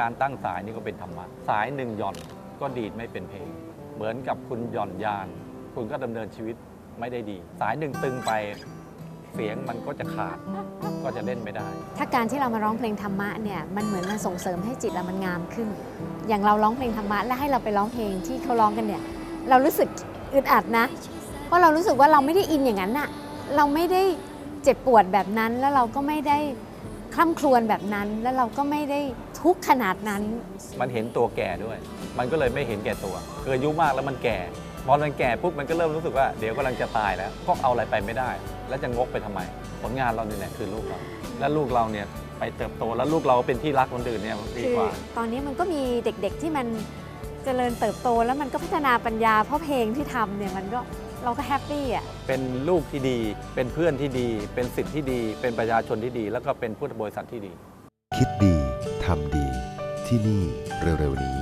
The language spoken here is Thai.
การตั้งสายนี่ก็เป็นธรรมะ สายหนึ่งหย่อนก็ดีดไม่เป็นเพลง เหมือนกับคุณหย่อนยาน คุณก็ดำเนินชีวิตไม่ได้ดี สายหนึ่งตึงไปเสียงมันก็จะขาดก็จะเล่นไม่ได้ ถ้าการที่เรามาร้องเพลงธรรมะเนี่ยมันเหมือนมันส่งเสริมให้จิตเรามันงามขึ้น อย่างเราร้องเพลงธรรมะและให้เราไปร้องเพลงที่เขาร้องกันเนี่ยเรารู้สึกอึดอัดนะ เพราะเรารู้สึกว่าเราไม่ได้อินอย่างนั้นน่ะเราไม่ได้เจ็บปวดแบบนั้นแล้วเราก็ไม่ได้คล่ำครวญแบบนั้นแล้วเราก็ไม่ได้ ทุกข์ขนาดนั้น มันเห็นตัวแก่ด้วย มันก็เลยไม่เห็นแก่ตัวคืออายุมากแล้วมันแก่พอมันแก่ปุ๊บมันก็เริ่มรู้สึกว่าเดี๋ยวกำลังจะตายแล้วก็เอาอะไรไปไม่ได้ แล้วจะงกไปทำไม ผลงานเราเนี่ยแหละคือลูกเรา และลูกเราเนี่ยไปเติบโตแล้วลูกเราเป็นที่รักคนอื่นเนี่ยดีกว่า ตอนนี้มันก็มีเด็กๆที่มันเจริญเติบโตแล้วมันก็พัฒนาปัญญาเพราะเพลงที่ทำเนี่ยมันก็เราก็แฮปปี้อะ เป็นลูกที่ดี เป็นเพื่อนที่ดี เป็นสิทธิ์ที่ดี เป็นประชาชนที่ดี แล้วก็เป็นพุทธบริษัทที่ดี คิดดี ทำดีที่นี่เร็วๆนี้